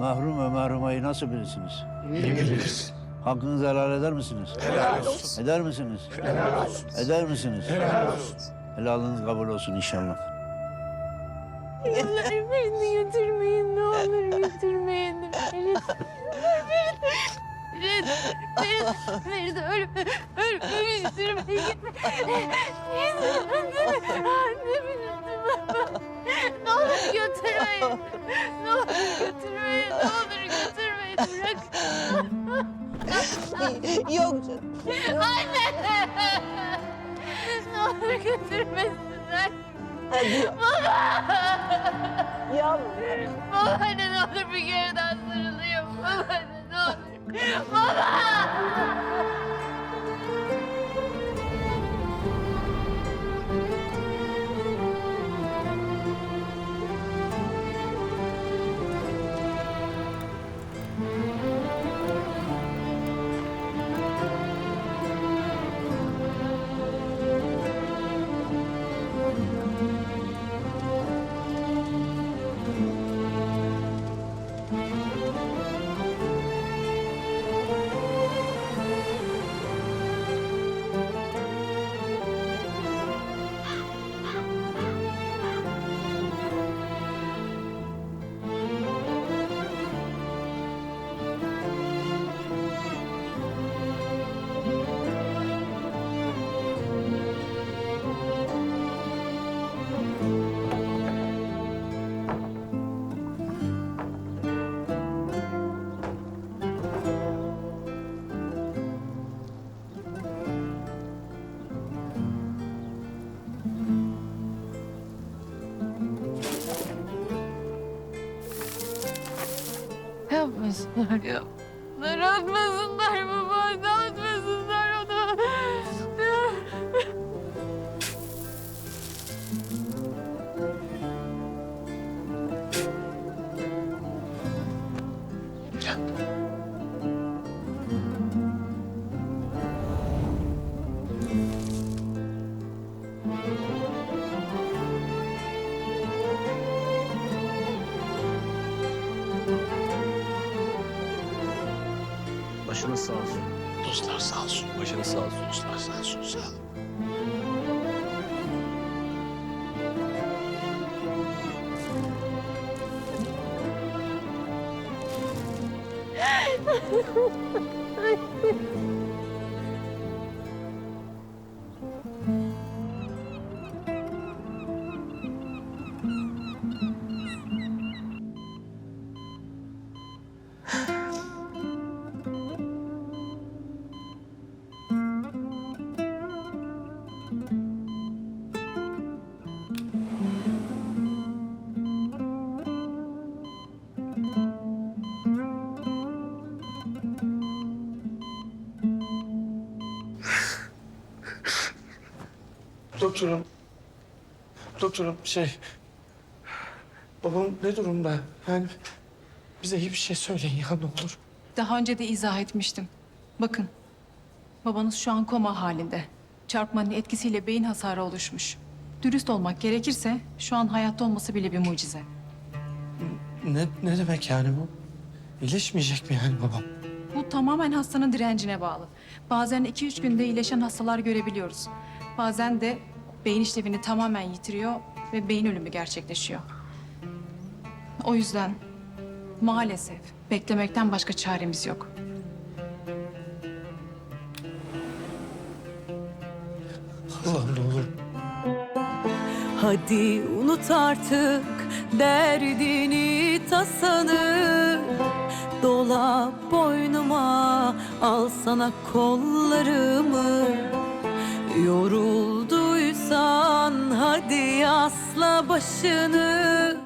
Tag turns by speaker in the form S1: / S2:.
S1: Mahrum ve mahrumayı nasıl bilirsiniz?
S2: Biliriz.
S1: Hakkınızı helal eder misiniz?
S2: Helal olsun.
S1: Eder misiniz?
S2: Helal olsun.
S1: Eder misiniz?
S2: Helal olsun.
S1: Helalınız kabul olsun inşallah.
S3: Yıllar beni götürmeyin ne olur götürmeyin. Beni, beni, beni de ölme, ölmemiştir. Beni gitme. Annemi lütfen. Ne olur götürmeyin. Ne olur götürmeyin. Ne olur götürmeyin. Bırak.
S4: Yok canım.
S3: Anne. Ne olur götürmesinler.
S4: Hadi yavrum.
S3: Babaanne ne olur bir kere daha sarılayım. Babaanne ne olur. Baba! Yapmasınlar ya. Bunlar atmasınlar baba.
S5: Başınız sağ olsun.
S2: Dostlar sağ olsun.
S5: Başınız sağ olsun.
S2: Dostlar sağ olsun. Sağ olun.
S6: Doktorum. Doktorum şey... Babam ne durumda? Yani bize iyi bir şey söyleyin ya ne olur.
S7: Daha önce de izah etmiştim. Bakın, babanız şu an koma halinde. Çarpmanın etkisiyle beyin hasarı oluşmuş. Dürüst olmak gerekirse şu an hayatta olması bile bir mucize.
S6: Ne, ne demek yani bu? İyileşmeyecek mi yani babam?
S7: Bu tamamen hastanın direncine bağlı. Bazen iki üç günde iyileşen hastalar görebiliyoruz. Bazen de beyin işlevini tamamen yitiriyor ve beyin ölümü gerçekleşiyor. O yüzden maalesef beklemekten başka çaremiz yok.
S6: Allah'ım ne olur.
S8: Hadi unut artık derdini tasanı Dola boynuma al sana kollarımı başını